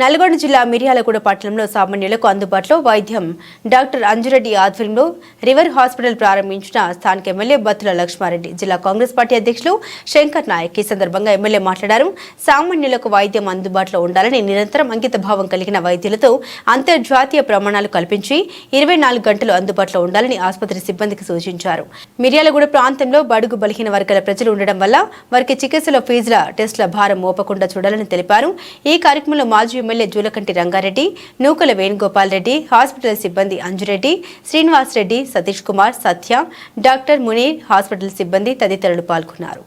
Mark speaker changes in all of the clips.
Speaker 1: నల్గొండ జిల్లా మిర్యాలగూడ పట్టణంలో సామాన్యులకు అందుబాటులో వైద్యం. డాక్టర్ అంజురెడ్డి ఆధ్వర్యంలో రివర్ హాస్పిటల్ ప్రారంభించిన స్థానిక ఎమ్మెల్యే బత్తుల లక్ష్మారెడ్డి జిల్లా కాంగ్రెస్ పార్టీ అధ్యక్షులు శంకర్ నాయక్ ఈ సందర్భంగా ఎమ్మెల్యే మాట్లాడారు. సామాన్యులకు వైద్యం అందుబాటులో ఉండాలని నిరంతరం అంకిత భావం కలిగిన వైద్యులతో అంతర్జాతీయ ప్రమాణాలు కల్పించి ఇరవై నాలుగు గంటలు అందుబాటులో ఉండాలని ఆసుపత్రి సిబ్బందికి సూచించారు. మిర్యాలగూడ ప్రాంతంలో బడుగు బలహీన వర్గాల ప్రజలు ఉండడం వల్ల వారికి చికిత్సలో ఫీజుల టెస్టుల భారం మోపకుండా చూడాలని తెలిపారు. ఈ కార్యక్రమంలో మాజీ M L A Julakanti Rangareddy Nukala Venugopal Reddy hospital సిబ్బంది అంజురెడ్డి శ్రీనివాస్ రెడ్డి సతీష్ కుమార్ సత్య డాక్టర్ మునీర్ హాస్పిటల్ సిబ్బంది తదితరులు పాల్గొన్నారు.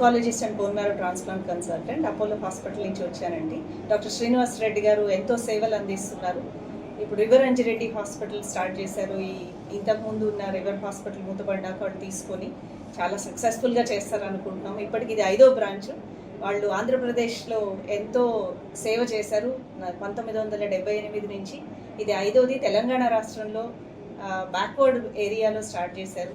Speaker 2: Oncologist and bone marrow transplant consultant Apollo hospital నుంచి వచ్చానండి. డాక్టర్ శ్రీనివాస్ రెడ్డి గారు ఎంతో సేవలు అందిస్తున్నారు. ఇప్పుడు రివర్ అంజిరెడ్డి హాస్పిటల్ స్టార్ట్ చేశారు. ఈ ఇంతకుముందు ఉన్న రివర్ హాస్పిటల్ మూతపడ్డాక తీసుకొని చాలా సక్సెస్ఫుల్గా చేస్తారు అనుకుంటున్నాం ఇప్పటికి ఇది ఐదో బ్రాంచ్. వాళ్ళు ఆంధ్రప్రదేశ్లో ఎంతో సేవ చేశారు. పంతొమ్మిది వందల డెబ్బై ఎనిమిది నుంచి. ఇది ఐదోది తెలంగాణ రాష్ట్రంలో బ్యాక్వర్డ్ ఏరియాలో స్టార్ట్ చేశారు.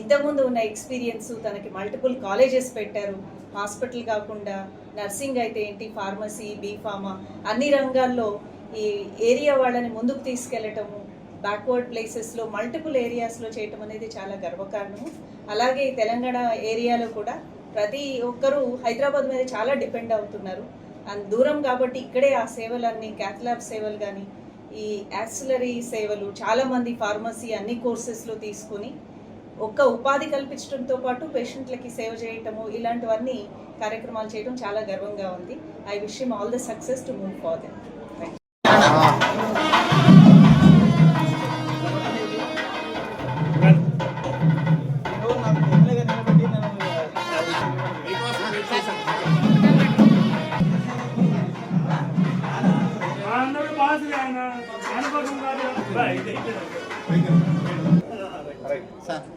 Speaker 2: ఇంతకుముందు ఉన్న ఎక్స్పీరియన్స్ తనకి మల్టిపుల్ కాలేజెస్ పెట్టారు. హాస్పిటల్ కాకుండా నర్సింగ్ అయితే ఏంటి ఫార్మసీ బీఫార్మా అన్ని రంగాల్లో ఈ ఏరియా వాళ్ళని ముందుకు తీసుకెళ్ళటము బ్యాక్వర్డ్ ప్లేసెస్లో మల్టిపుల్ ఏరియాస్లో చేయటం అనేది చాలా గర్వకారణము. అలాగే తెలంగాణ ఏరియాలో కూడా ప్రతి ఒక్కరూ హైదరాబాద్ మీద చాలా డిపెండ్ అవుతున్నారు. అండ్ దూరం కాబట్టి ఇక్కడే ఆ సేవలన్నీ క్యాథలాబ్ సేవలు కానీ ఈ యాక్సిలరీ సేవలు చాలామంది ఫార్మసీ అన్ని కోర్సెస్లో తీసుకుని ఒక్క ఉపాధి కల్పించడంతో పాటు పేషెంట్లకి సేవ చేయటము ఇలాంటివన్నీ కార్యక్రమాలు చేయడం చాలా గర్వంగా ఉంది. I wish him all the success to move farther.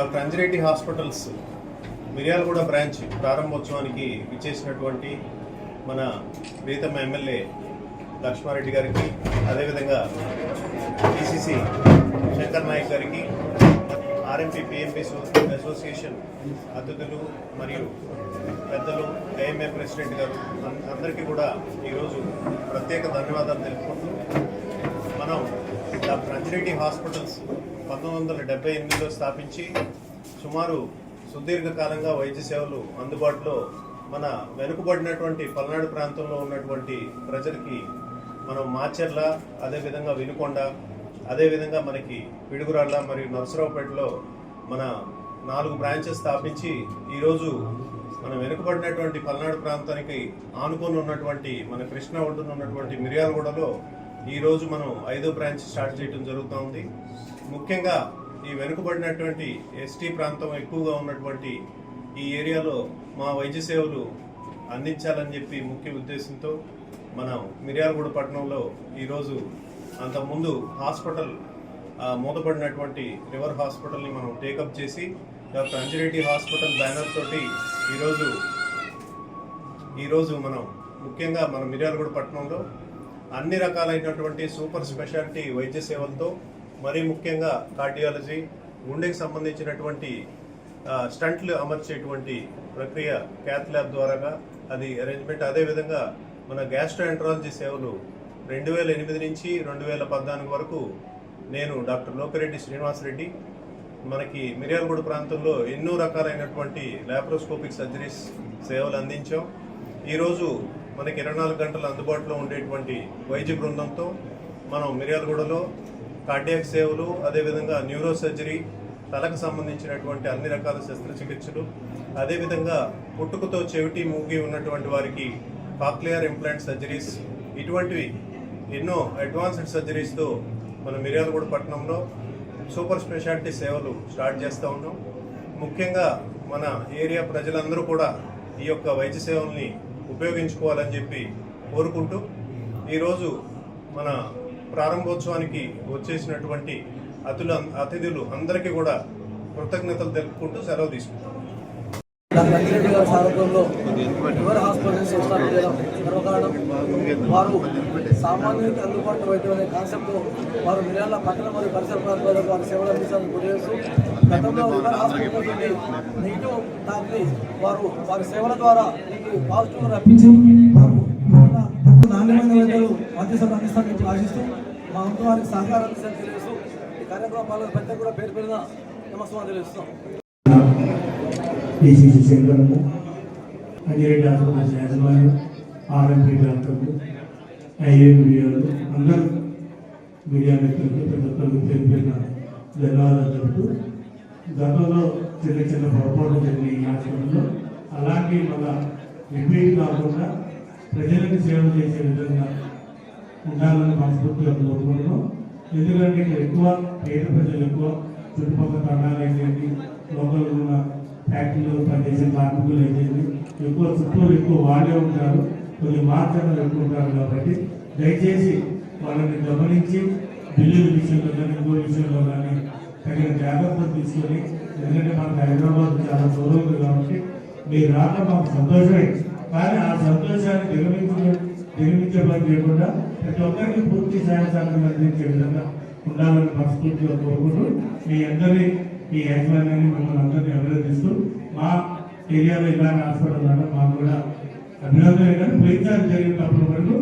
Speaker 3: Doctor Anjireddy hospitals Miryalaguda branch ప్రారంభోత్సవానికి విచ్చేసినటువంటి మన ప్రీతమ్మ ఎమ్మెల్యే లక్ష్మారెడ్డి గారికి అదేవిధంగా డిసిసి శంకర్ నాయక్ గారికి ఆర్ఎంపీ పిఎంపీ అసోసియేషన్ అతిథులు మరియు పెద్దలు ఏఎంఏ ప్రెసిడెంట్ గారు అందరికీ కూడా ఈరోజు ప్రత్యేక ధన్యవాదాలు తెలుపుకుంటూ మనం డాక్టర్ అంజిరెడ్డి హాస్పిటల్స్ పంతొమ్మిది వందల డెబ్బై ఎనిమిదిలో స్థాపించి సుమారు సుదీర్ఘకాలంగా వైద్య సేవలు అందుబాటులో మన వెనుకబడినటువంటి పల్నాడు ప్రాంతంలో ఉన్నటువంటి ప్రజలకి మనం మాచర్ల అదేవిధంగా వినుకొండ అదేవిధంగా మనకి పిడుగురాళ్ళ మరియు నరసరావుపేటలో మన నాలుగు బ్రాంచెస్ స్థాపించి ఈరోజు మనం వెనుకబడినటువంటి పల్నాడు ప్రాంతానికి ఆనుకొని ఉన్నటువంటి మన కృష్ణ ఒడ్డున ఉన్నటువంటి మిర్యాలగూడలో ఈరోజు మనం ఐదో బ్రాంచ్ స్టార్ట్ చేయడం జరుగుతూ ఉంది. ముఖ్యంగా ఈ వెనుకబడినటువంటి ఎస్టీ ప్రాంతం ఎక్కువగా ఉన్నటువంటి ఈ ఏరియాలో మా వైద్య సేవలు అందించాలని చెప్పి ముఖ్య ఉద్దేశంతో మనం మిర్యాలగూడ పట్టణంలో ఈరోజు అంతకుముందు హాస్పిటల్ మూతపడినటువంటి రివర్ హాస్పిటల్ని మనం టేకప్ చేసి డాక్టర్ అంజిరెడ్డి హాస్పిటల్ బ్యానర్ తోటి ఈరోజు ఈరోజు మనం ముఖ్యంగా మన మిర్యాలగూడ పట్టణంలో అన్ని రకాలైనటువంటి సూపర్ స్పెషాలిటీ వైద్య సేవలతో మరీ ముఖ్యంగా కార్డియాలజీ గుండెకి సంబంధించినటువంటి స్టంట్లు అమర్చేటువంటి ప్రక్రియ క్యాత్ ల్యాబ్ ద్వారాగా అది అరేంజ్మెంట్. అదేవిధంగా మన గ్యాస్ట్రోఎంట్రాలజీ సేవలు రెండు వేల ఎనిమిది నుంచి రెండు వేల పద్నాలుగు వరకు నేను డాక్టర్ లోకిరెడ్డి శ్రీనివాసరెడ్డి. మనకి మిర్యాలగూడ ప్రాంతంలో ఎన్నో రకాలైనటువంటి ల్యాప్రోస్కోపిక్ సర్జరీస్ సేవలు అందించాం. ఈరోజు మనకి ఇరవై నాలుగు గంటలు అందుబాటులో ఉండేటువంటి వైద్య బృందంతో మనం మిర్యాలగూడలో కార్డియాక్ సేవలు అదేవిధంగా న్యూరో సర్జరీ తలకు సంబంధించినటువంటి అన్ని రకాల శస్త్రచికిత్సలు అదేవిధంగా పుట్టుకతో చెవిటి మూగి ఉన్నటువంటి వారికి కాక్లియర్ ఇంప్లాంట్ సర్జరీస్ ఇటువంటివి ఎన్నో అడ్వాన్స్డ్ సర్జరీస్తో మన మిర్యాలగూడ పట్టణంలో సూపర్ స్పెషాలిటీ సేవలు స్టార్ట్ చేస్తూ ఉన్నాం. ముఖ్యంగా మన ఏరియా ప్రజలందరూ కూడా ఈ యొక్క వైద్య సేవల్ని ఉపయోగించుకోవాలని చెప్పి కోరుకుంటూ ఈరోజు మన ప్రారంభోత్సవానికి వచ్చేసినటువంటి అతులు అతిథులు అందరికీ కూడా కృతజ్ఞతలు తెలుపుకుంటూ సెలవు తీసుకుంటాం.
Speaker 4: వారు సామాన్యునికి అందుబాటులో వైద్యం అనే కాన్సెప్ట్ వారు మిర్యాల పట్టణ మరియు పరిసర ప్రాంతాలకు వారి సేవలు అందించాలని గురిచేస్తూ గతంలో హాస్పిటల్ నుండి నెగిటివ్ వారు వారి సేవల ద్వారా మీకు పాజిటివ్ రప్పించి నాణ్యమైన వైద్యులు వైద్య సేవలు అందిస్తారని చెప్పి ఆశిస్తూ మా వంతు వారికి సహకారం అందిస్తారని తెలియజేస్తూ ఈ కార్యక్రమాలకు పెద్ద కూడా పేరు పెరిగిన నమస్కారం తెలియజేస్తున్నాం
Speaker 5: డిసిసి సెంటర్లు అంజిరెడ్డి హాస్పిటల్ యాజమాన్యం ఆర్ఎంపీ డాక్టర్లు ఐఏబిఆర్లు అందరూ మీడియా మిత్రులకు ప్రతి ఒక్కరికి పేరు పేరున ధన్యవాదాలు చెబుతూ గతంలో చిన్న చిన్న పొరపాట్లు జరిగిన ఈ హాస్పిటల్లో అలాగే మళ్ళా రిపీట్ కాకుండా ప్రజలకు సేవ చేసే విధంగా ఉండాలని మనస్ఫూర్తిగా కోరుకుంటున్నాం. ఎందుకంటే ఇక్కడ ఎక్కువ పేద ప్రజలు ఎక్కువ చుట్టుపక్కల తండాలు అయితేంది లోకల్ ఉన్న ఫ్యాక్టరీలో పనిచేసే కార్మికులు అయితేంది ఎక్కువ చుట్టూరు ఎక్కువ వాళ్ళే ఉంటారు. కొన్ని మార్కెట్లు ఎక్కువ ఉంటారు కాబట్టి దయచేసి వాళ్ళని గమనించి బిల్లుల విషయంలో కానీ ఇంకో విషయంలో కానీ తగిన జాగ్రత్తలు తీసుకొని ఎందుకంటే మనకు హైదరాబాద్ చాలా దూరం కాబట్టి మీరు రాక మాకు సంతోషమే. కానీ ఆ సంతోషాన్ని దిగమించే నిర్మించబడి లేకుండా ప్రతి ఒక్కరికి పూర్తి సహాయ అందించే విధంగా ఉండాలని మనస్ఫూర్తిగా కోరుకుంటూ మీ అందరినీ మీ యాజమాన్యాన్ని మిమ్మల్ని అందరినీ అభినందిస్తూ మా ఏరియాలో ఇలాంటి హాస్పిటల్ మాకు కూడా అభినందన కానీ ప్రయత్నాలు జరిగినప్పుడు వరకు